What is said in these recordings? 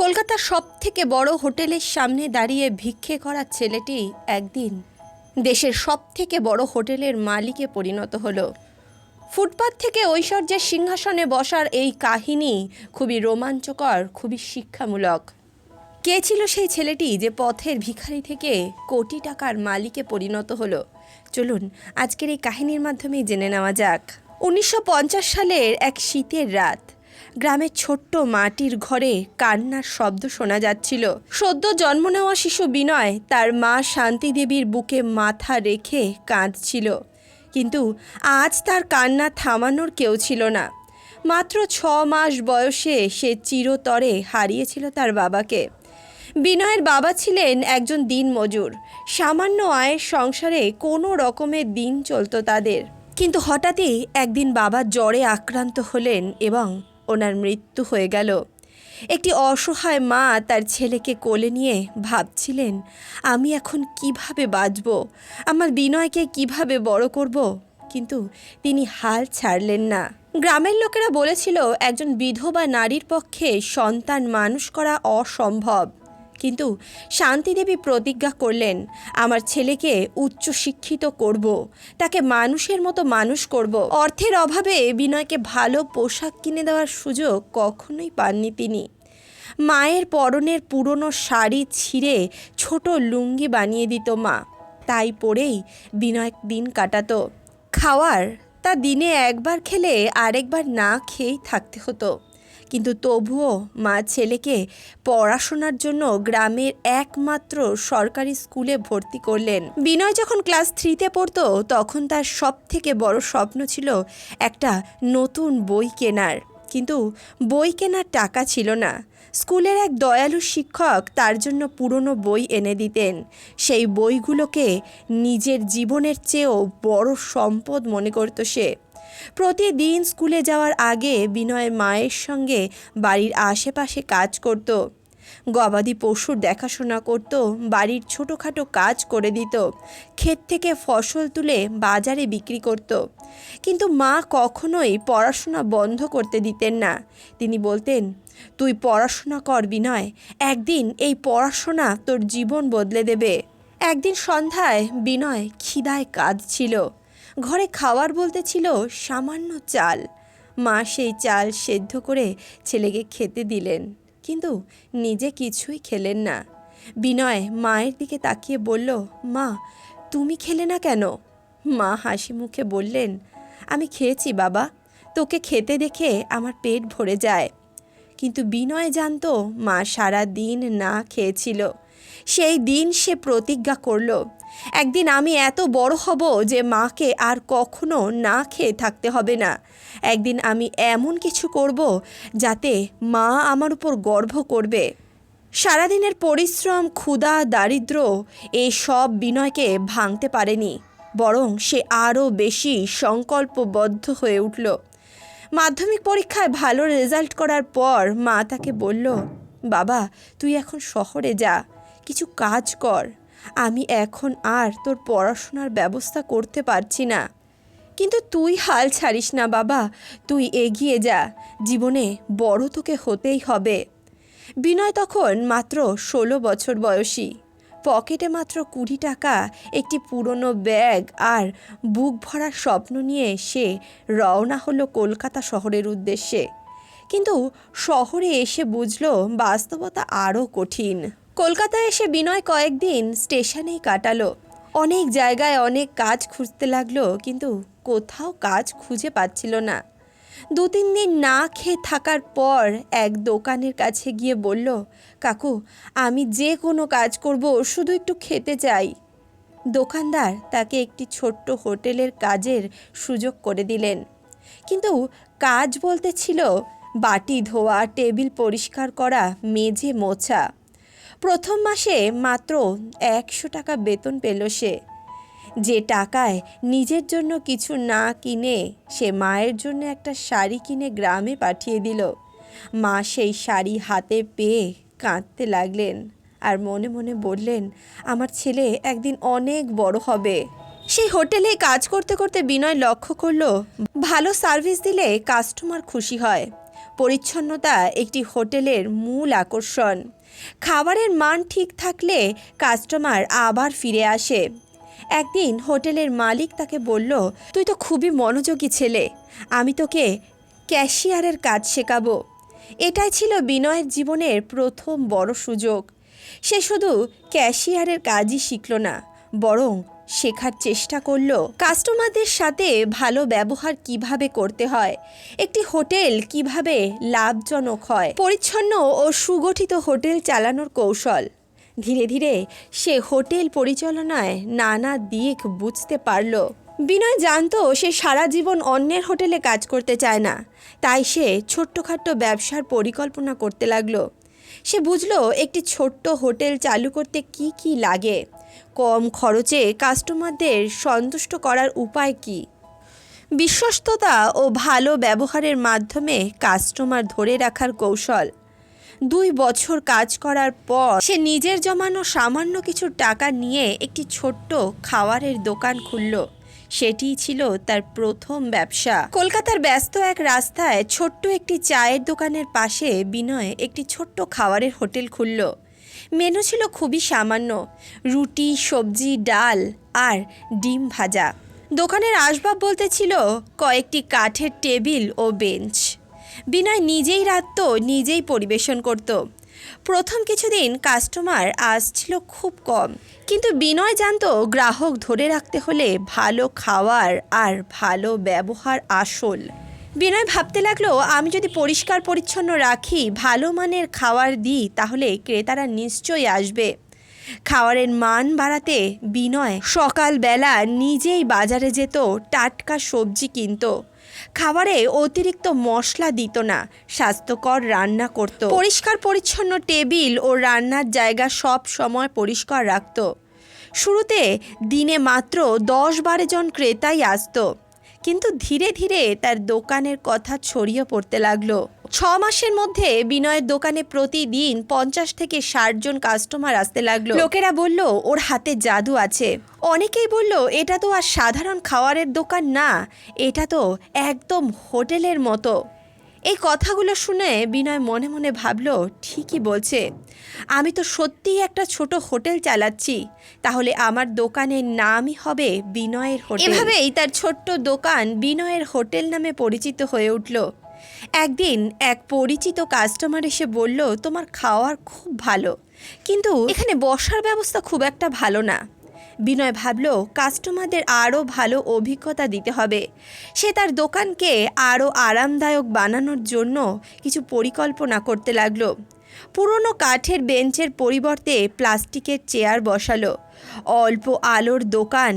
কলকাতার সব থেকে বড় হোটেলের সামনে দাঁড়িয়ে ভিক্ষে করা ছেলেটি একদিন দেশের সব থেকে বড় হোটেলের মালিকে পরিণত হলো। ফুটপাত থেকে ঐশ্বর্যের সিংহাসনে বসার এই কাহিনী খুবই রোমাঞ্চকর, খুবই শিক্ষামূলক। কে ছিল সেই ছেলেটি যে পথের ভিখারি থেকে কোটি টাকার মালিকে পরিণত হলো? চলুন আজকের এই কাহিনীর মাধ্যমেই জেনে নেওয়া যাক। উনিশশো পঞ্চাশ সালের এক শীতের রাত গ্রামের ছোট্ট মাটির ঘরে কান্নার শব্দ শোনা যাচ্ছিল। সদ্য জন্ম নেওয়া শিশু বিনয় তার মা শান্তি দেবীর বুকে মাথা রেখে কাঁদছিল। কিন্তু আজ তার কান্না থামানোর কেউ ছিল না। মাত্র ছ মাস বয়সে সে চিরতরে হারিয়েছিল তার বাবাকে। বিনয়ের বাবা ছিলেন একজন দিনমজুর। সামান্য আয়ের সংসারে কোনো রকমের দিন চলত তাদের। কিন্তু হঠাৎই একদিন বাবা জ্বরে আক্রান্ত হলেন এবং ওনার মৃত্যু হয়ে গেল। একটি অসহায় মা তার ছেলেকে কোলে নিয়ে ভাবছিলেন, আমি এখন কীভাবে বাঁচব? আমার বিনয়কে কীভাবে বড় করব? কিন্তু তিনি হাল ছাড়লেন না। গ্রামের লোকেরা বলেছিল, একজন বিধবা নারীর পক্ষে সন্তান মানুষ করা অসম্ভব। কিন্তু শান্তিদেবী প্রতিজ্ঞা করলেন, আমার ছেলেকে উচ্চ শিক্ষিত করব, তাকে মানুষের মতো মানুষ করব। অর্থের অভাবে বিনয়কে ভালো পোশাক কিনে দেওয়ার সুযোগ কখনোই পাননি তিনি। মায়ের পরনের পুরনো শাড়ি ছিঁড়ে ছোট লুঙ্গি বানিয়ে দিত মা। তাই পরেই বিনয় দিন কাটাতো। খাওয়ার তা দিনে একবার খেলে আরেকবার না খেয়েই থাকতে হতো। কিন্তু তবুও মা ছেলেকে পড়াশোনার জন্য গ্রামের একমাত্র সরকারি স্কুলে ভর্তি করলেন। বিনয় যখন ক্লাস থ্রিতে পড়তো, তখন তার সব থেকে বড় স্বপ্ন ছিল একটা নতুন বই কেনার। কিন্তু বই কেনার টাকা ছিল না। স্কুলের এক দয়ালু শিক্ষক তার জন্য পুরনো বই এনে দিতেন। সেই বইগুলোকে নিজের জীবনের চেয়েও বড় সম্পদ মনে করত সে। প্রতিদিন স্কুলে যাওয়ার আগে বিনয়ের মায়ের সঙ্গে বাড়ির আশেপাশে কাজ করত। গবাদি পশুর দেখাশোনা করত, বাড়ির ছোটোখাটো কাজ করে দিত, ক্ষেত থেকে ফসল তুলে বাজারে বিক্রি করত। কিন্তু মা কখনোই পড়াশোনা বন্ধ করতে দিতেন না। তিনি বলতেন, তুই পড়াশোনা কর বিনয়, একদিন এই পড়াশোনা তোর জীবন বদলে দেবে। একদিন সন্ধ্যায় বিনয় খিদায় কাঁদছিল। ঘরে খাওয়ার বলতে ছিল সামান্য চাল। মা সেই চাল সেদ্ধ করে ছেলেকে খেতে দিলেন, কিন্তু নিজে কিছুই খেলেন না। বিনয় মায়ের দিকে তাকিয়ে বলল, মা, তুমি খেলে না কেন? মা হাসি মুখে বললেন, আমি খেয়েছি বাবা, তোকে খেতে দেখে আমার পেট ভরে যায়। কিন্তু বিনয় জানতো মা সারা দিন না খেয়েছিল। সেই দিন সে প্রতিজ্ঞা করল একদিন আমি এত বড় হব যে মাকে আর কখনো না খেয়ে থাকতে হবে না। একদিন আমি এমন কিছু করব যাতে মা আমার উপর গর্ব করবে। সারাদিনের পরিশ্রম, ক্ষুধা, দারিদ্র এই সব বিনয়কে ভাঙতে পারেনি, বরং সে আরও বেশি সংকল্পবদ্ধ হয়ে উঠল। মাধ্যমিক পরীক্ষায় ভালো রেজাল্ট করার পর মা তাকে বলল, বাবা, তুই এখন শহরে যা, কিছু কাজ কর। আমি এখন আর তোর পড়াশোনার ব্যবস্থা করতে পারছি না। কিন্তু তুই হাল ছাড়িস না, বাবা। তুই এগিয়ে যা। জীবনে বড় তোকে হতেই হবে। বিনয় তখন মাত্র ষোলো বছর বয়সী। পকেটে মাত্র কুড়ি টাকা, একটি পুরনো ব্যাগ আর বুক ভরা স্বপ্ন নিয়ে সে রওনা হলো কলকাতা শহরের উদ্দেশ্যে। কিন্তু শহরে এসে বুঝল বাস্তবতা আরও কঠিন। কলকাতায় এসে বিনয় কয়েকদিন স্টেশনেই কাটালো। অনেক জায়গায় অনেক কাজ খুঁজতে লাগল, কিন্তু কোথাও কাজ খুঁজে পাচ্ছিল না। দু তিন দিন না খেয়ে থাকার পর এক দোকানের কাছে গিয়ে বলল, কাকু, আমি যে কোনো কাজ করব, শুধু একটু খেতে চাই। দোকানদার তাকে একটি ছোট্ট হোটেলের কাজের সুযোগ করে দিলেন। কিন্তু কাজ বলতে ছিল বাটি ধোয়া, টেবিল পরিষ্কার করা, মেঝে মোছা। প্রথম মাসে মাত্র একশো টাকা বেতন পেল সে। যে টাকায় নিজের জন্য কিছু না কিনে সে মায়ের জন্য একটা শাড়ি কিনে গ্রামে পাঠিয়ে দিল। মা সেই শাড়ি হাতে পেয়ে কাঁদতে লাগলেন আর মনে মনে বললেন, আমার ছেলে একদিন অনেক বড় হবে। সেই হোটেলে কাজ করতে করতে বিনয় লক্ষ্য করল, ভালো সার্ভিস দিলে কাস্টমার খুশি হয়। পরিচ্ছন্নতা একটি হোটেলের মূল আকর্ষণ। খাবারের মান ঠিক থাকলে কাস্টমার আবার ফিরে আসে। একদিন হোটেলের মালিক তাকে বলল, তুই তো খুবই মনোযোগী ছেলে, আমি তোকে ক্যাশিয়ারের কাজ শেখাবো। এটাই ছিল বিনয়ের জীবনের প্রথম বড় সুযোগ। সে শুধু ক্যাশিয়ারের কাজই শিখল না, বরং শেখার চেষ্টা করল। কাস্টমারদের সাথে ভালো ব্যবহার কীভাবে করতে হয়, একটি হোটেল কীভাবে লাভজনক হয়, পরিচ্ছন্ন ও সুগঠিত হোটেল চালানোর কৌশল। ধীরে ধীরে সে হোটেল পরিচালনায় নানা দিক বুঝতে পারল। বিনয় জানতো সে সারা জীবন অন্যের হোটেলে কাজ করতে চায় না, তাই সে ছোট্টখাট্ট ব্যবসার পরিকল্পনা করতে লাগল। সে বুঝলো একটি ছোট্ট হোটেল চালু করতে কি কি লাগে। কম খরচে কাস্টমারদের সন্তুষ্ট করার উপায় কি? বিশ্বস্ততা ও ভালো ব্যবহারের মাধ্যমে কাস্টমার ধরে রাখার কৌশল। দুই বছর কাজ করার পর সে নিজের জমানো সামান্য কিছু টাকা নিয়ে একটি ছোট্ট খাওয়ারের দোকান খুলল। সেটিই ছিল তার প্রথম ব্যবসা। কলকাতার ব্যস্ত এক রাস্তায় ছোট্ট একটি চায়ের দোকানের পাশে বিনয় একটি ছোট্ট খাওয়ারের হোটেল খুলল। মেনু ছিল খুবই সামান্য। রুটি, সবজি, ডাল আর ডিম ভাজা। দোকানের আসবাব বলতে ছিল কয়েকটি কাঠের টেবিল ও বেঞ্চ। বিনয় নিজেই রাখত নিজেই পরিবেশন করত। প্রথম কিছুদিন কাস্টমার আসছিল খুব কম। কিন্তু বিনয় জানত গ্রাহক ধরে রাখতে হলে ভালো খাওয়ার আর ভালো ব্যবহার আসল। বিনয় ভাবতে লাগল, আমি যদি পরিষ্কার পরিচ্ছন্ন রাখি, ভালো মানের খাবার দিই, তাহলে ক্রেতারা নিশ্চয়ই আসবে। খাবারের মান বাড়াতে বিনয় সকালবেলা নিজেই বাজারে যেত, টাটকা সবজি কিনতো। খাবারে অতিরিক্ত মশলা দিত না, স্বাস্থ্যকর রান্না করত। পরিষ্কার পরিচ্ছন্ন টেবিল ও রান্নার জায়গা সব সময় পরিষ্কার রাখত। শুরুতে দিনে মাত্র দশ বারো জন ক্রেতাই আসতো। কিন্তু ধীরে ধীরে তার দোকানের কথা ছড়িয়ে পড়তে লাগল। ছ মাসের মধ্যে বিনয়ের দোকানে প্রতিদিন পঞ্চাশ থেকে ষাট জন কাস্টমার আসতে লাগল। লোকেরা বলল, ওর হাতে জাদু আছে। অনেকেই বলল, এটা তো আর সাধারণ খাওয়ারের দোকান না, এটা তো একদম হোটেলের মতো। এই কথাগুলো শুনে বিনয় মনে মনে ভাবলো, ঠিকই বলছে। আমি তো সত্যিই একটা ছোট হোটেল চালাচ্ছি। তাহলে আমার দোকানের নামই হবে বিনয়ের হোটেল। এভাবেই তার ছোট্ট দোকান বিনয়ের হোটেল নামে পরিচিত হয়ে উঠল। একদিন এক পরিচিত কাস্টমার এসে বলল, তোমার খাওয়ার খুব ভালো। কিন্তু এখানে বসার ব্যবস্থা খুব একটা ভালো না। বিনয় ভাবল, কাস্টমারদের আরও ভালো অভিজ্ঞতা দিতে হবে। সে তার দোকানকে আরও আরামদায়ক বানানোর জন্য কিছু পরিকল্পনা করতে লাগল। পুরনো কাঠের বেঞ্চের পরিবর্তে প্লাস্টিকের চেয়ার বসালো। অল্প আলোর দোকান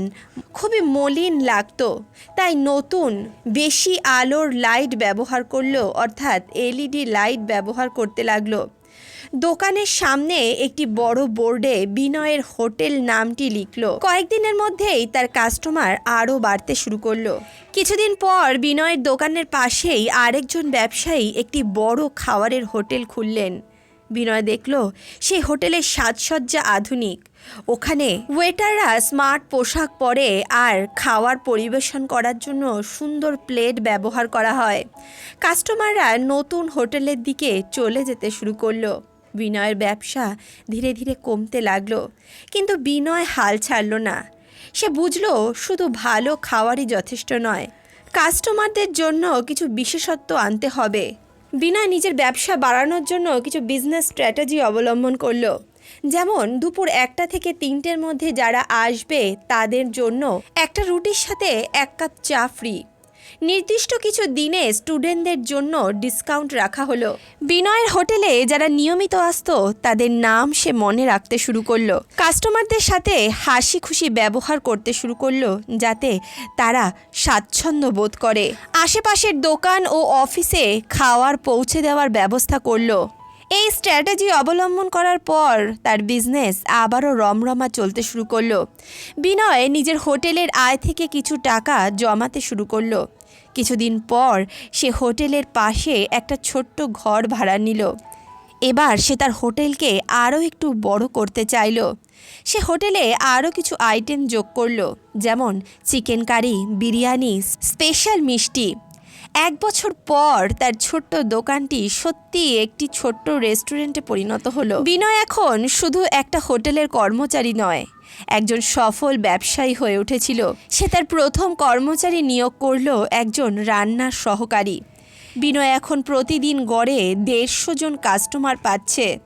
খুবই মলিন লাগতো, তাই নতুন, বেশি আলোর লাইট ব্যবহার করল, অর্থাৎ এলইডি লাইট ব্যবহার করতে লাগল। দোকানের সামনে একটি বড় বোর্ডে বিনয়ের হোটেল নামটি লিখলো। কয়েকদিনের মধ্যেই তার কাস্টমার আরও বাড়তে শুরু করল। কিছুদিন পর বিনয়ের দোকানের পাশেই আরেকজন ব্যবসায়ী একটি বড় খাওয়ারের হোটেল খুললেন। বিনয় দেখল সেই হোটেলের সাজসজ্জা আধুনিক। ওখানে ওয়েটাররা স্মার্ট পোশাক পরে আর খাওয়ার পরিবেশন করার জন্য সুন্দর প্লেট ব্যবহার করা হয়। কাস্টমাররা নতুন হোটেলের দিকে চলে যেতে শুরু করল। বিনয়ের ব্যবসা ধীরে ধীরে কমতে লাগল, কিন্তু বিনয় হাল ছাড়ল না। সে বুঝলো শুধু ভালো খাওয়ারই যথেষ্ট নয়, কাস্টমারদের জন্য কিছু বিশেষত্ব আনতে হবে। বিনয় নিজের ব্যবসা বাড়ানোর জন্য কিছু বিজনেস স্ট্র্যাটেজি অবলম্বন করল, যেমন দুপুর একটা থেকে তিনটের মধ্যে যারা আসবে তাদের জন্য একটা রুটির সাথে এক কাপ চা ফ্রি নির্দিষ্ট কিছু দিনে স্টুডেন্টদের জন্য ডিসকাউন্ট রাখা হলো। বিনয়ের হোটেলে যারা নিয়মিত আসত, তাদের নাম সে মনে রাখতে শুরু করল। কাস্টমারদের সাথে হাসি খুশি ব্যবহার করতে শুরু করল, যাতে তারা স্বাচ্ছন্দ্য বোধ করে। আশেপাশের দোকান ও অফিসে খাওয়ার পৌঁছে দেওয়ার ব্যবস্থা করল। এই স্ট্র্যাটেজি অবলম্বন করার পর তার বিজনেস আবারও রমরমা চলতে শুরু করল। বিনয় নিজের হোটেলের আয় থেকে কিছু টাকা জমাতে শুরু করল। কিছুদিন পর সে হোটেলের পাশে একটা ছোট্ট ঘর ভাড়া নিল। এবার সে তার হোটেলকে আরও একটু বড় করতে চাইল। সে হোটেলে আরও কিছু আইটেম যোগ করল, যেমন চিকেন কারি, বিরিয়ানি, স্পেশাল মিষ্টি। এক বছর পর তার ছোট্ট দোকানটি সত্যি একটি ছোট্ট রেস্টুরেন্টে পরিণত হলো। বিনয় এখন শুধু একটা হোটেলের কর্মচারী নয় একজন সফল ব্যবসায়ী হয়ে উঠেছিল। সে তার প্রথম কর্মচারী নিয়োগ করল একজন রান্নার সহকারী। বিনয় এখন প্রতিদিন গড়ে দেড়শো জন কাস্টমার পাচ্ছে।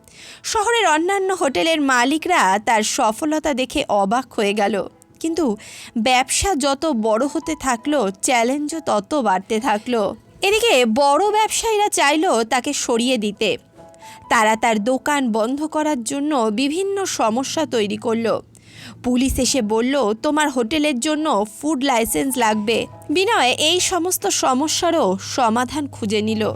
শহরের অন্যান্য হোটেলের মালিকরা তার সফলতা দেখে অবাক হয়ে গেল। কিন্তু ব্যবসা যত বড় হতে থাকল চ্যালেঞ্জও তত বাড়তে থাকল। এদিকে বড় ব্যবসায়ীরা চাইলো তাকে সরিয়ে দিতে। তারা তার দোকান বন্ধ করার জন্য বিভিন্ন সমস্যা তৈরি করল। পুলিশ এসে বলল, তোমার হোটেলের জন্য ফুড লাইসেন্স লাগবে। বিনয় এই সমস্ত সমস্যারও সমাধান খুঁজে নিল।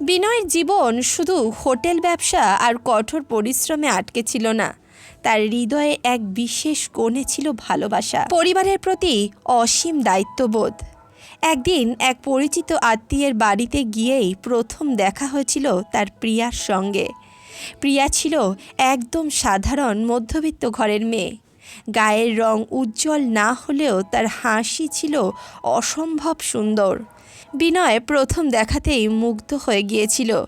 বিনয়ের জীবন শুধু হোটেল ব্যবসা আর কঠোর পরিশ্রমে আটকে ছিল না। তার হৃদয়ে এক বিশেষ কোণে ছিল ভালোবাসা। পরিবারের প্রতি অসীম দায়িত্ববোধ। একদিন এক পরিচিত আত্মীয়ের বাড়িতে গিয়েই প্রথম দেখা হয়েছিল তার প্রিয়ার সঙ্গে। প্রিয়া ছিল একদম সাধারণ মধ্যবিত্ত ঘরের মেয়ে। গায়ের রং উজ্জ্বল না হলেও তার হাসি ছিল অসম্ভব সুন্দর। বিনয় প্রথম দেখাতেই মুগ্ধ হয়ে গিয়েছিল।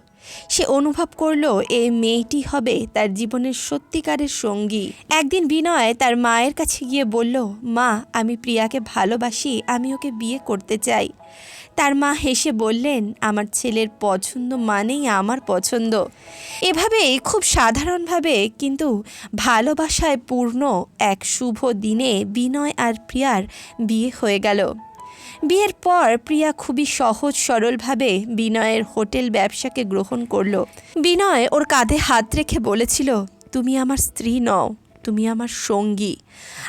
সে অনুভব করল এই মেয়েটি হবে তার জীবনের সত্যিকারের সঙ্গী। একদিন বিনয় তার মায়ের কাছে গিয়ে বলল, মা, আমি প্রিয়াকে ভালোবাসি, আমি ওকে বিয়ে করতে চাই। তার মা হেসে বললেন, আমার ছেলের পছন্দ মানেই আমার পছন্দ। এভাবেই খুব সাধারণভাবে কিন্তু ভালোবাসায় পূর্ণ এক শুভ দিনে বিনয় আর প্রিয়ার বিয়ে হয়ে গেল। বিয়ের পর প্রিয়া খুবই সহজ সরলভাবে বিনয়ের হোটেল ব্যবসাকে গ্রহণ করল। বিনয় ওর কাঁধে হাত রেখে বলেছিল, তুমি আমার স্ত্রী নও, তুমি আমার সঙ্গী।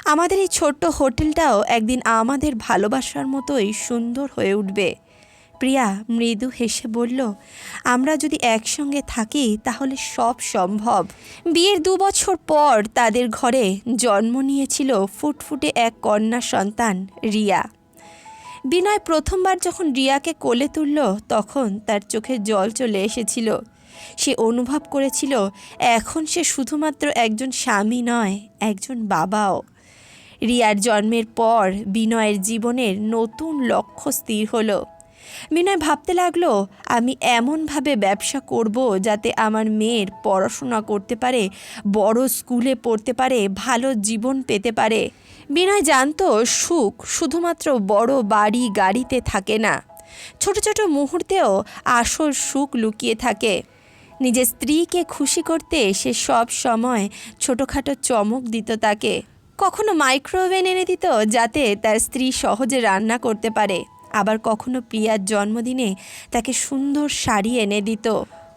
আমাদের এই ছোট্ট হোটেলটাও একদিন আমাদের ভালোবাসার মতোই সুন্দর হয়ে উঠবে। প্রিয়া মৃদু হেসে বলল, আমরা যদি একসঙ্গে থাকি তাহলে সব সম্ভব। বিয়ের দু বছর পর তাদের ঘরে জন্ম নিয়েছিল ফুটফুটে এক কন্যা সন্তান, রিয়া। বিনয় প্রথমবার যখন রিয়াকে কোলে তুলল, তখন তার চোখে জল চলে এসেছিল। সে অনুভব করেছিল, এখন সে শুধুমাত্র একজন স্বামী নয়, একজন বাবাও। রিয়ার জন্মের পর বিনয়ের জীবনের নতুন লক্ষ্য স্থির হলো। বিনয় ভাবতে লাগল, আমি এমনভাবে ব্যবসা করব যাতে আমার মেয়ের পড়াশোনা করতে পারে, বড় স্কুলে পড়তে পারে, ভালো জীবন পেতে পারে। বিনয় জানত, সুখ শুধুমাত্র বড় বাড়ি গাড়িতে থাকে না। ছোট ছোট মুহূর্তেও আসল সুখ লুকিয়ে থাকে। নিজের স্ত্রীকে খুশি করতে সে সব সময় ছোটোখাটো চমক দিত তাকে। কখনো মাইক্রোওভেন এনে দিত যাতে তার স্ত্রী সহজে রান্না করতে পারে। আবার কখনো প্রিয়ার জন্মদিনে তাকে সুন্দর শাড়ি এনে দিত।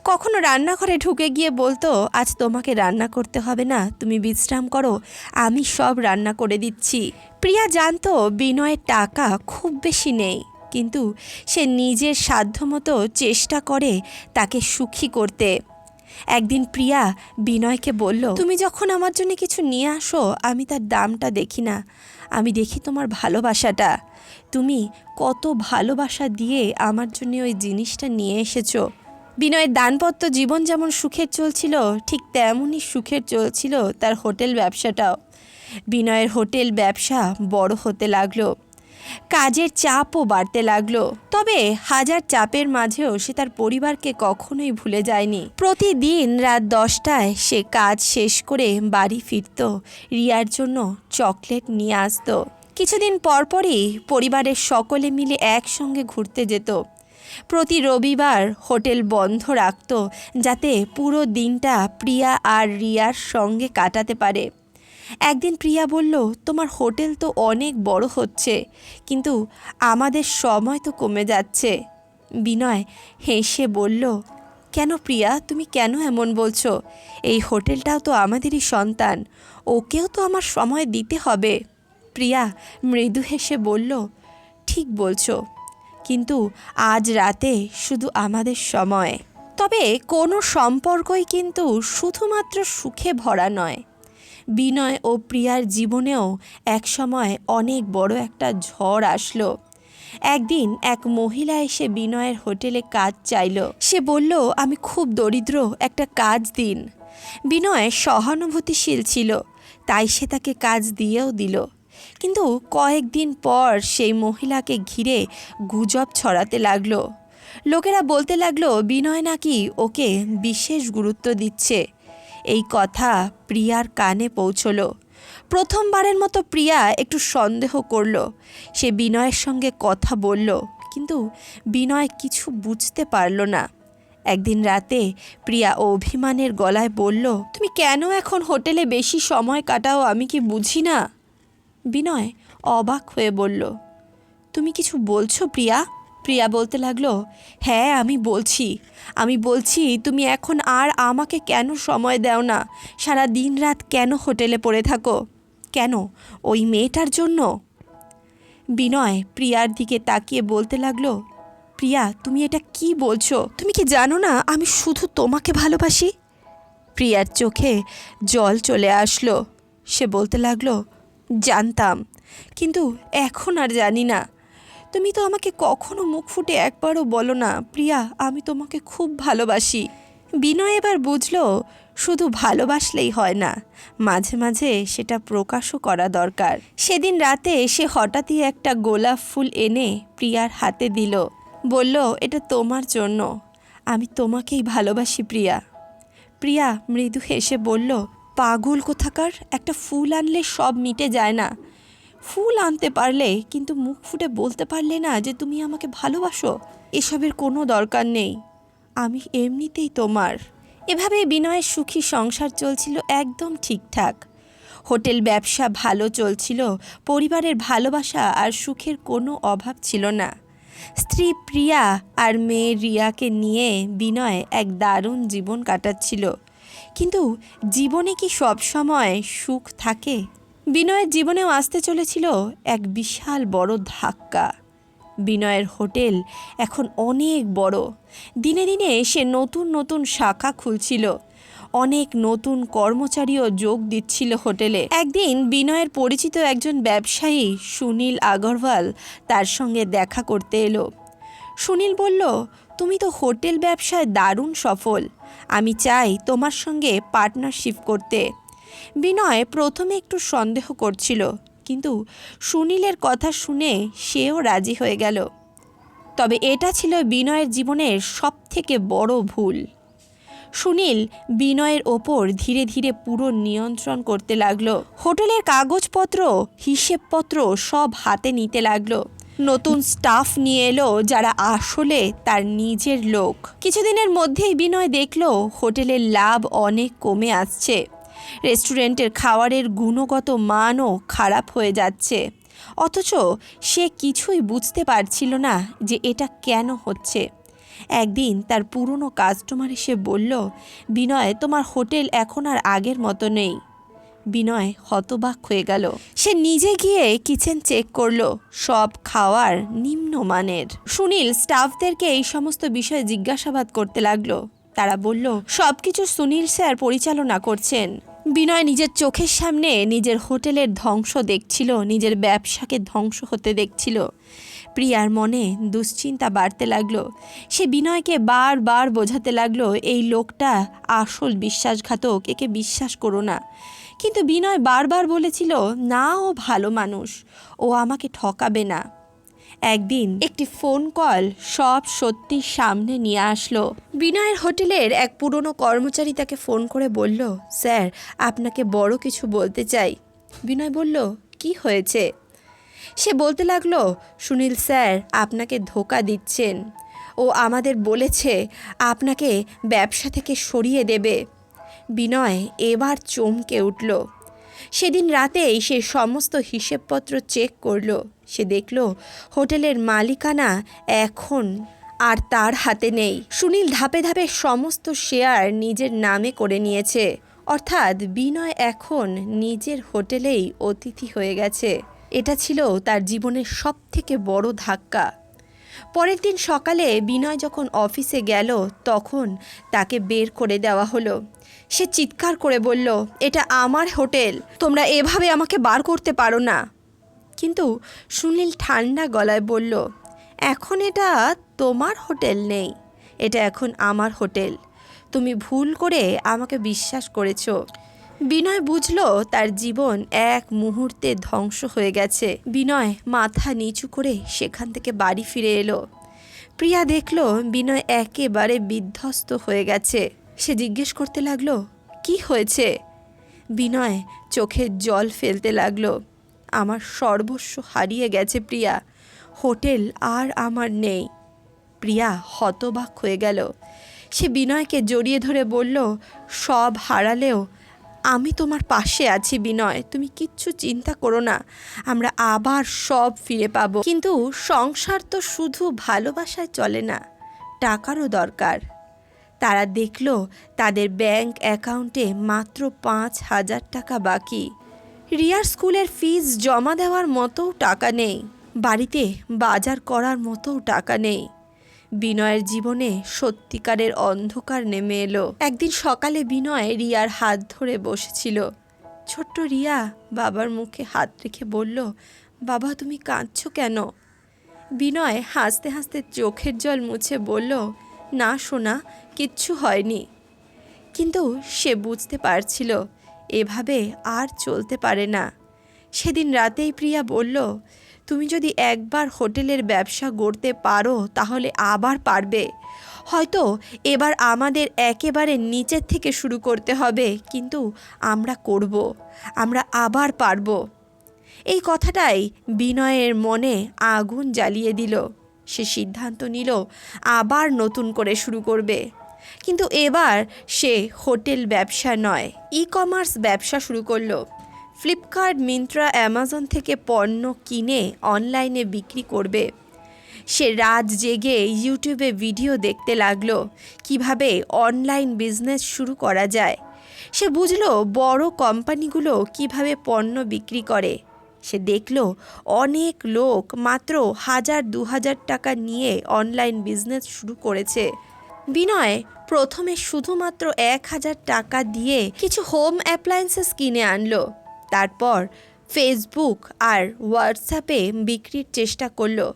কখনো রান্নাঘরে ঢুকে গিয়ে বলতো, আজ তোমাকে রান্না করতে হবে না, তুমি বিশ্রাম করো, আমি সব রান্না করে দিচ্ছি। প্রিয়া জানতো বিনয়ের টাকা খুব বেশি নেই, কিন্তু সে নিজের সাধ্যমতো চেষ্টা করে তাকে সুখী করতে। একদিন প্রিয়া বিনয়কে বলল, তুমি যখন আমার জন্য কিছু নিয়ে আসো, আমি তার দামটা দেখি না। আমি দেখি তোমার ভালোবাসাটা। তুমি কত ভালোবাসা দিয়ে আমার জন্য ওই জিনিসটা নিয়ে এসেছ। বিনয়ের দানপত্র জীবন যেমন সুখের চলছিল, ঠিক তেমনই সুখের চলছিল তার হোটেল ব্যবসাটাও। বিনয়ের হোটেল ব্যবসা বড় হতে লাগল। কাজের চাপও বাড়তে লাগল। তবে হাজার চাপের মাঝেও সে তার পরিবারকে কখনোই ভুলে যায়নি। প্রতিদিন রাত দশটায় সে কাজ শেষ করে বাড়ি ফিরত, রিয়ার জন্য চকলেট নিয়ে আসতো। কিছুদিন পরপরই পরিবারের সকলে মিলে একসঙ্গে ঘুরতে যেত। প্রতি রবিবার হোটেল বন্ধ রাখত যাতে পুরো দিনটা প্রিয়া আর রিয়ার সঙ্গে কাটাতে পারে। একদিন প্রিয়া বলল, তোমার হোটেল তো অনেক বড় হচ্ছে, কিন্তু আমাদের সময় তো কমে যাচ্ছে। বিনয় হেসে বলল, কেন প্রিয়া, তুমি কেন এমন বলছো? এই হোটেলটাও তো আমাদেরই সন্তান, ওকেও তো আমার সময় দিতে হবে। প্রিয়া মৃদু হেসে বলল, ঠিক বলছো। কিন্তু আজ রাতে শুধু আমাদের সময়। তবে কোনো সম্পর্কই কিন্তু শুধুমাত্র সুখে ভরা নয়। বিনয় ও প্রিয়ার জীবনেও একসময় অনেক বড় একটা ঝড় আসলো। একদিন এক মহিলা এসে বিনয়ের হোটেলে কাজ চাইল। সে বলল, আমি খুব দরিদ্র, একটা কাজ দিন। বিনয় সহানুভূতিশীল ছিল, তাই সে তাকে কাজ দিয়েও দিল। কিন্তু কয়েকদিন পর সেই মহিলাকে ঘিরে গুজব ছড়াতে লাগল। লোকেরা বলতে লাগল, বিনয় নাকি ওকে বিশেষ গুরুত্ব দিচ্ছে। এই কথা প্রিয়ার কানে পৌঁছলো। প্রথমবারের মতো প্রিয়া একটু সন্দেহ করল। সে বিনয়ের সঙ্গে কথা বলল, কিন্তু বিনয় কিছু বুঝতে পারল না। একদিন রাতে প্রিয়া অভিমানের গলায় বলল, তুমি কেন এখন হোটেলে বেশি সময় কাটাও? আমি কি বুঝি না? বিনয় অবাক হয়ে বলল, তুমি কিছু বলছো প্রিয়া? প্রিয়া বলতে লাগল হ্যাঁ আমি বলছি। আমি বলছি, তুমি এখন আর আমাকে কেন সময় দাও না? সারা দিন রাত কেন হোটেলে পড়ে থাকো? কেন? ওই মেয়েটার জন্য? বিনয় প্রিয়ার দিকে তাকিয়ে বলতে লাগল, প্রিয়া, তুমি এটা কি বলছো? তুমি কি জানো না আমি শুধু তোমাকে ভালোবাসি? প্রিয়ার চোখে জল চলে আসলো। সে বলতে লাগল জানতাম। কিন্তু এখন আর জানি না। তুমি তো আমাকে কখনো মুখ ফুটে একবারও বলো না, প্রিয়া, আমি তোমাকে খুব ভালোবাসি। বিনয় এবার বুঝলো, শুধু ভালোবাসলেই হয় না, মাঝে মাঝে সেটা প্রকাশও করা দরকার। সেদিন রাতে সে হঠাৎই একটা গোলাপ ফুল এনে প্রিয়ার হাতে দিল। বলল, এটা তোমার জন্য, আমি তোমাকেই ভালোবাসি প্রিয়া। প্রিয়া মৃদু হেসে বলল পাগল কোথাকার, একটা ফুল আনলে সব মিটে যায় না। ফুল আনতে পারলে, কিন্তু মুখ ফুটে বলতে পারলে না যে তুমি আমাকে ভালোবাসো। এসবের কোনো দরকার নেই। আমি এমনিতেই তোমার। এভাবে বিনয়ের সুখী সংসার চলছিল একদম ঠিকঠাক। হোটেল ব্যবসা ভালো চলছিল, পরিবারের ভালোবাসা আর সুখের কোনো অভাব ছিল না। স্ত্রী প্রিয়া আর মেয়ে রিয়াকে নিয়ে বিনয় এক দারুণ জীবন কাটাচ্ছিল। কিন্তু জীবনে কি সব সময় সুখ থাকে? বিনয়ের জীবনেও আসতে চলেছিল এক বিশাল বড় ধাক্কা। বিনয়ের হোটেল এখন অনেক বড়। দিনে দিনে সে নতুন নতুন শাখা খুলছিল। অনেক নতুন কর্মচারীও যোগ দিচ্ছিল হোটেলে। একদিন বিনয়ের পরিচিত একজন ব্যবসায়ী সুনীল আগরওয়াল তার সঙ্গে দেখা করতে এলো। সুনীল বলল তুমি তো হোটেল ব্যবসায় দারুণ সফল। আমি চাই তোমার সঙ্গে পার্টনারশিপ করতে। বিনয় প্রথমে একটু সন্দেহ করছিল, কিন্তু সুনীলের কথা শুনে সেও রাজি হয়ে গেল। তবে এটা ছিল বিনয়ের জীবনের সবথেকে বড় ভুল। সুনীল বিনয়ের ওপর ধীরে ধীরে পুরো নিয়ন্ত্রণ করতে লাগল। হোটেলের কাগজপত্র, হিসেবপত্র সব হাতে নিতে লাগল। নতুন স্টাফ নিয়ে এলো যারা আসলে তার নিজের লোক। কিছুদিনের মধ্যেই বিনয় দেখল হোটেলের লাভ অনেক কমে আসছে। রেস্টুরেন্টের খাবারের গুণগত মানও খারাপ হয়ে যাচ্ছে। অথচ সে কিছুই বুঝতে পারছিল না যে এটা কেন হচ্ছে। একদিন তার পুরনো কাস্টমার এসে বলল, বিনয়, তোমার হোটেল এখন আর আগের মতো নেই। বিনয় হতবাক হয়ে গেল। সে নিজে গিয়ে কিচেন চেক করল, সব খাওয়ার নিম্নমানের। সুনীল স্টাফদেরকে এই সমস্ত বিষয়ে জিজ্ঞাসাবাদ করতে লাগল। তারা বলল সব কিছু সুনীল স্যার পরিচালনা করছেন। বিনয় নিজের চোখের সামনে নিজের হোটেলের ধ্বংস দেখছিল, নিজের ব্যবসাকে ধ্বংস হতে দেখছিল। প্রিয়ার মনে দুশ্চিন্তা বাড়তে লাগল। সে বিনয়কে বারবার বোঝাতে লাগল, এই লোকটা আসল বিশ্বাসঘাতক, একে বিশ্বাস করো না। কিন্তু বিনয় বারবার বলেছিল, না, ও ভালো মানুষ। ও আমাকে ঠকাবে না। একদিন একটি ফোন কল সব সত্যি সামনে নিয়ে আসলো। বিনয়ের হোটেলের এক পুরনো কর্মচারী তাকে ফোন করে বলল, স্যার, আপনাকে বড় কিছু বলতে চাই। বিনয় বলল, কি হয়েছে? সে বলতে লাগল, সুনীল স্যার, আপনাকে ধোকা দিচ্ছেন। ও আমাদের বলেছে, আপনাকে ব্যবসা থেকে সরিয়ে দেবে। বিনয় এবার চমকে উঠল। সেদিন রাতেই সে সমস্ত হিসেবপত্র চেক করল। সে দেখল, হোটেলের মালিকানা এখন আর তার হাতে নেই। সুনীল ধাপে ধাপে সমস্ত শেয়ার নিজের নামে করে নিয়েছে। অর্থাৎ বিনয় এখন নিজের হোটেলেই অতিথি হয়ে গেছে। এটা ছিল তার জীবনের সব থেকে বড় ধাক্কা। পরের দিন সকালে বিনয় যখন অফিসে গেল, তখন তাকে বের করে দেওয়া হলো। সে চিৎকার করে বলল, এটা আমার হোটেল, তোমরা এভাবে আমাকে বার করতে পারো না। কিন্তু সুনীল ঠান্ডা গলায় বলল, এখন এটা তোমার হোটেল নেই, এটা এখন আমার হোটেল। তুমি ভুল করে আমাকে বিশ্বাস করেছ। বিনয় বুঝলো তার জীবন এক মুহূর্তে ধ্বংস হয়ে গেছে। বিনয় মাথা নিচু করে সেখান থেকে বাড়ি ফিরে এলো। প্রিয়া দেখল বিনয় একেবারে বিধ্বস্ত হয়ে গেছে। সে জিজ্ঞেস করতে লাগল, কি হয়েছে? বিনয় চোখের জল ফেলতে লাগল, আমার সর্বস্ব হারিয়ে গেছে প্রিয়া, হোটেল আর আমার নেই। প্রিয়া হতবাক হয়ে গেল। সে বিনয়কে জড়িয়ে ধরে বলল, সব হারালেও আমি তোমার পাশে আছি বিনয়, তুমি কিচ্ছু চিন্তা করো না, আমরা আবার সব ফিরে পাবো। কিন্তু সংসার তো শুধু ভালোবাসায় চলে না, টাকারও দরকার। তারা দেখল তাদের ব্যাংক অ্যাকাউন্টে মাত্র পাঁচ হাজার টাকা বাকি। রিয়ার স্কুলের ফিজ জমা দেওয়ার মতোও টাকা নেই। বাড়িতে বাজার করার মতোও টাকা নেই। বিনয়ের জীবনে সত্যিকারের অন্ধকার নেমে এলো। একদিন সকালে বিনয় রিয়ার হাত ধরে বসেছিল। ছোট্ট রিয়া বাবার মুখে হাত রেখে বলল, বাবা, তুমি কাঁদছো কেন? বিনয় হাসতে হাসতে চোখের জল মুছে বলল, না সোনা কিচ্ছু হয়নি। কিন্তু সে বুঝতে পারছিল, এভাবে আর চলতে পারে না। সেদিন রাতেই প্রিয়া বলল, তুমি যদি একবার হোটেলের ব্যবসা গড়তে পারো, তাহলে আবার পারবে। হয়তো এবার আমাদের একেবারে নিচের থেকে শুরু করতে হবে, কিন্তু আমরা করব, আমরা আবার পারব। এই কথাটাই বিনয়ের মনে আগুন জ্বালিয়ে দিল। সে সিদ্ধান্ত নিল, আবার নতুন করে শুরু করবে। কিন্তু এবার সে হোটেল ব্যবসা নয় ই কমার্স ব্যবসা শুরু করল। ফ্লিপকার্ট, মিন্ত্রা, অ্যামাজন থেকে পণ্য কিনে অনলাইনে বিক্রি করবে। সে রাত জেগে ইউটিউবে ভিডিও দেখতে লাগল, কীভাবে অনলাইন বিজনেস শুরু করা যায়। সে বুঝলো বড় কোম্পানিগুলো কীভাবে পণ্য বিক্রি করে। সে দেখল অনেক লোক মাত্র হাজার দু হাজার টাকা নিয়ে অনলাইন বিজনেস শুরু করেছে। বিনয় প্রথমে শুধুমাত্র এক হাজার টাকা দিয়ে কিছু হোম অ্যাপ্লায়েন্সেস কিনে আনলো। তারপর ফেসবুক আর হোয়াটসঅ্যাপে বিক্রির চেষ্টা করল।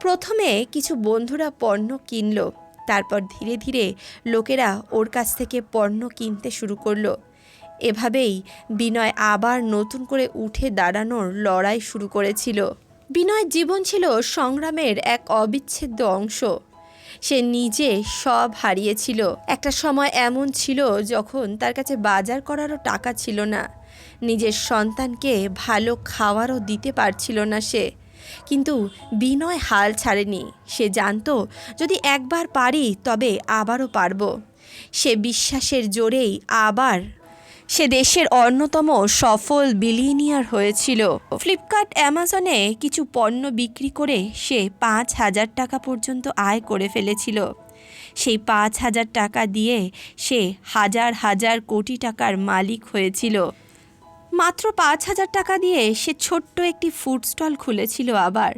প্রথমে কিছু বন্ধুরা পণ্য কিনলো, তারপর ধীরে ধীরে লোকেরা ওর কাছ থেকে পণ্য কিনতে শুরু করল। এভাবেই বিনয় আবার নতুন করে উঠে দাঁড়ানোর লড়াই শুরু করেছিল। বিনয় জীবন ছিল সংগ্রামের এক অবিচ্ছেদ্য অংশ। সে নিজে সব হারিয়েছিল। একটা সময় এমন ছিল যখন তার কাছে বাজার করারও টাকা ছিল না। নিজের সন্তানকে ভালো খাওয়ারও দিতে পারছিল না সে। কিন্তু বিনয় হাল ছাড়েনি। সে জানতো, যদি একবার পারি তবে আবারও পারব। সে বিশ্বাসের জোরেই আবার সে দেশের অন্যতম সফল বিলিনিয়ার হয়েছিল। ফ্লিপকার্ট অ্যামাজনে কিছু পণ্য বিক্রি করে সে পাঁচ হাজার টাকা পর্যন্ত আয় করে ফেলেছিল। সেই পাঁচ হাজার টাকা দিয়ে সে হাজার হাজার কোটি টাকার মালিক হয়েছিল। মাত্র পাঁচ হাজার টাকা দিয়ে সে ছোট্ট একটি ফুড স্টল খুলেছিল আবার।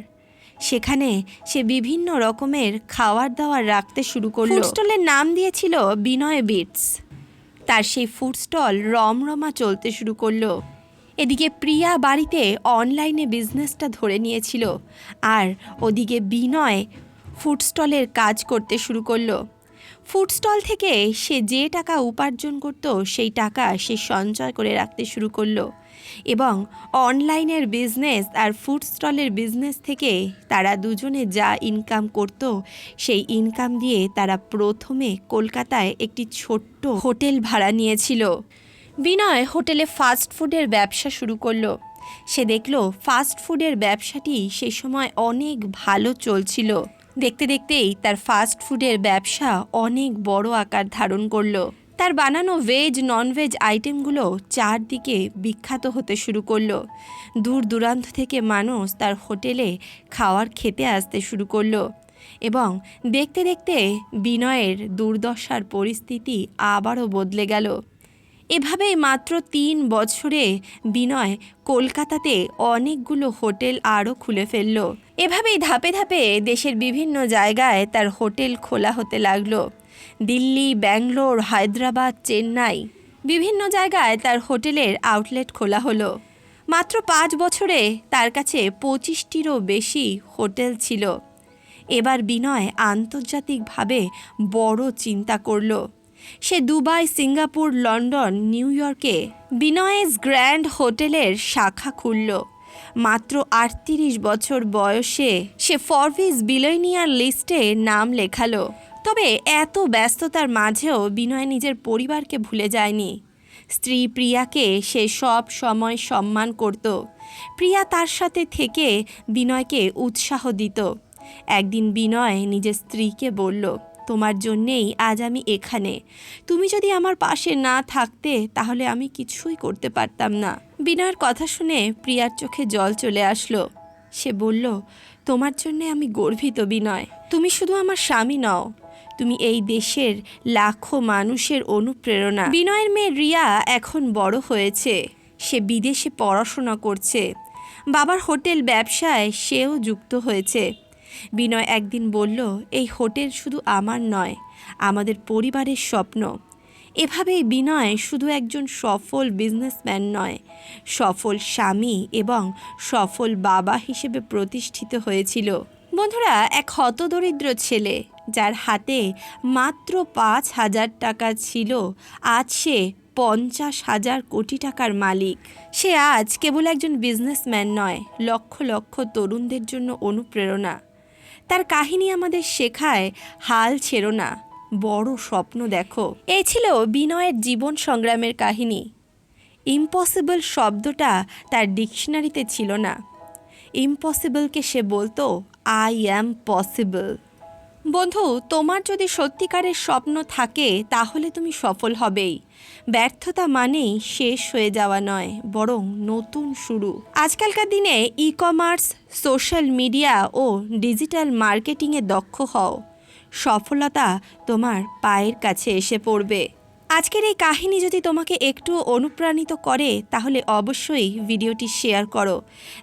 সেখানে সে বিভিন্ন রকমের খাওয়ার দাওয়ার রাখতে শুরু করল। ফুড স্টলের নাম দিয়েছিল বিনয় বিটস। তার সেই ফুড স্টল রমরমা চলতে শুরু করল। এদিকে প্রিয়া বাড়িতে অনলাইনে বিজনেসটা ধরে নিয়েছিল আর ওদিকে বিনয় ফুড স্টলের কাজ করতে শুরু করল। ফুড স্টল থেকে সে যে টাকা উপার্জন করত, সেই টাকা সে সঞ্চয় করে রাখতে শুরু করল। এবং অনলাইনের বিজনেস আর ফুড স্টলের বিজনেস থেকে তারা দুজনে যা ইনকাম করত, সেই ইনকাম দিয়ে তারা প্রথমে কলকাতায় একটি ছোট্ট হোটেল ভাড়া নিয়েছিল। বিনয় হোটেলে ফাস্ট ফুডের ব্যবসা শুরু করল। সে দেখল ফাস্ট ফুডের ব্যবসাটি সে সময় অনেক ভালো চলছিল। দেখতে দেখতেই তার ফাস্ট ফুডের ব্যবসা অনেক বড় আকার ধারণ করল। তার বানানো ভেজ ননভেজ আইটেমগুলো চারদিকে বিখ্যাত হতে শুরু করল। দূর দূরান্ত থেকে মানুষ তার হোটেলে খাওয়ার খেতে আসতে শুরু করল এবং দেখতে দেখতে বিনয়ের দুর্দশার পরিস্থিতি আবারও বদলে গেল। এভাবেই মাত্র তিন বছরে বিনয় কলকাতাতে অনেকগুলো হোটেল আরও খুলে ফেলল। এভাবেই ধাপে ধাপে দেশের বিভিন্ন জায়গায় তার হোটেল খোলা হতে লাগল। দিল্লি, ব্যাঙ্গালোর, হায়দ্রাবাদ, চেন্নাই বিভিন্ন জায়গায় তার হোটেলের আউটলেট খোলা হলো। মাত্র পাঁচ বছরে তার কাছে পঁচিশটিরও বেশি হোটেল ছিল। এবার বিনয় আন্তর্জাতিকভাবে বড় চিন্তা করল। সে দুবাই, সিঙ্গাপুর, লন্ডন, নিউ ইয়র্কে বিনয়েস গ্র্যান্ড হোটেলের শাখা খুলল। মাত্র আটত্রিশ বছর বয়সে সে ফরভিস বিলয়নিয়ার লিস্টে নাম লেখালো। তবে এত ব্যস্ততার মাঝেও বিনয় নিজের পরিবারকে ভুলে যায়নি। স্ত্রী প্রিয়াকে সে সব সময় সম্মান করত। প্রিয়া তার সাথে থেকে বিনয়কে উৎসাহ দিত। একদিন বিনয় নিজের স্ত্রীকে বলল, তোমার জন্যেই আজ আমি এখানে। তুমি যদি আমার পাশে না থাকতে, তাহলে আমি কিছুই করতে পারতাম না। বিনয়ের কথা শুনে প্রিয়ার চোখে জল চলে আসলো। সে বলল, তোমার জন্যে আমি গর্বিত বিনয়। তুমি শুধু আমার স্বামী নও তুমি এই দেশের লাখো মানুষের অনুপ্রেরণা। বিনয়ের মেয়ে রিয়া এখন বড় হয়েছে। সে বিদেশে পড়াশোনা করছে। বাবার হোটেল ব্যবসায় সেও যুক্ত হয়েছে। বিনয় একদিন বলল, এই হোটেল শুধু আমার নয়, আমাদের পরিবারের স্বপ্ন। এভাবেই বিনয় শুধু একজন সফল বিজনেসম্যান নয়, সফল স্বামী এবং সফল বাবা হিসেবে প্রতিষ্ঠিত হয়েছিল। বন্ধুরা, এক হতদরিদ্র ছেলে যার হাতে মাত্র পাঁচ হাজার টাকা ছিল, আজ সে পঞ্চাশ হাজার কোটি টাকার মালিক। সে আজ কেবল একজন বিজনেসম্যান নয়, লক্ষ লক্ষ তরুণদের জন্য অনুপ্রেরণা। তার কাহিনী আমাদের শেখায়, হাল ছেড়ো না, বড় স্বপ্ন দেখো। এ ছিল বিনয়ের জীবন সংগ্রামের কাহিনী। ইম্পসিবল শব্দটা তার ডিকশনারিতে ছিল না। ইম্পসিবলকে সে বলতো আই অ্যাম পসিবল বন্ধু, তোমার যদি সত্যিকারের স্বপ্ন থাকে, তাহলে তুমি সফল হবেই। ব্যর্থতা মানেই শেষ হয়ে যাওয়া নয়, বরং নতুন শুরু। আজকালকার দিনে ই কমার্স সোশ্যাল মিডিয়া ও ডিজিটাল মার্কেটিংয়ে দক্ষ হও। সফলতা তোমার পায়ের কাছে এসে পড়বে। আজকের এই কাহিনী যদি তোমাকে একটু অনুপ্রাণিত করে, তাহলে অবশ্যই ভিডিওটি শেয়ার করো,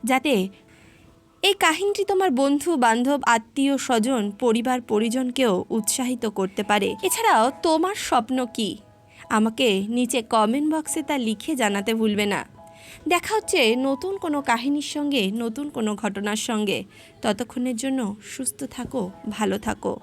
যাতে এই কাহিনীটি তোমার বন্ধু, বান্ধব, আত্মীয়, স্বজন, পরিবার, পরিজনকেও উৎসাহিত করতে পারে। এছাড়াও তোমার স্বপ্ন কি? আমাকে নিচে কমেন্ট বক্সে তা লিখে জানাতে ভুলবে না। দেখা হচ্ছে নতুন কোনো কাহিনীর সঙ্গে, নতুন কোনো ঘটনার সঙ্গে। ততক্ষণের জন্য সুস্থ থাকো, ভালো থাকো।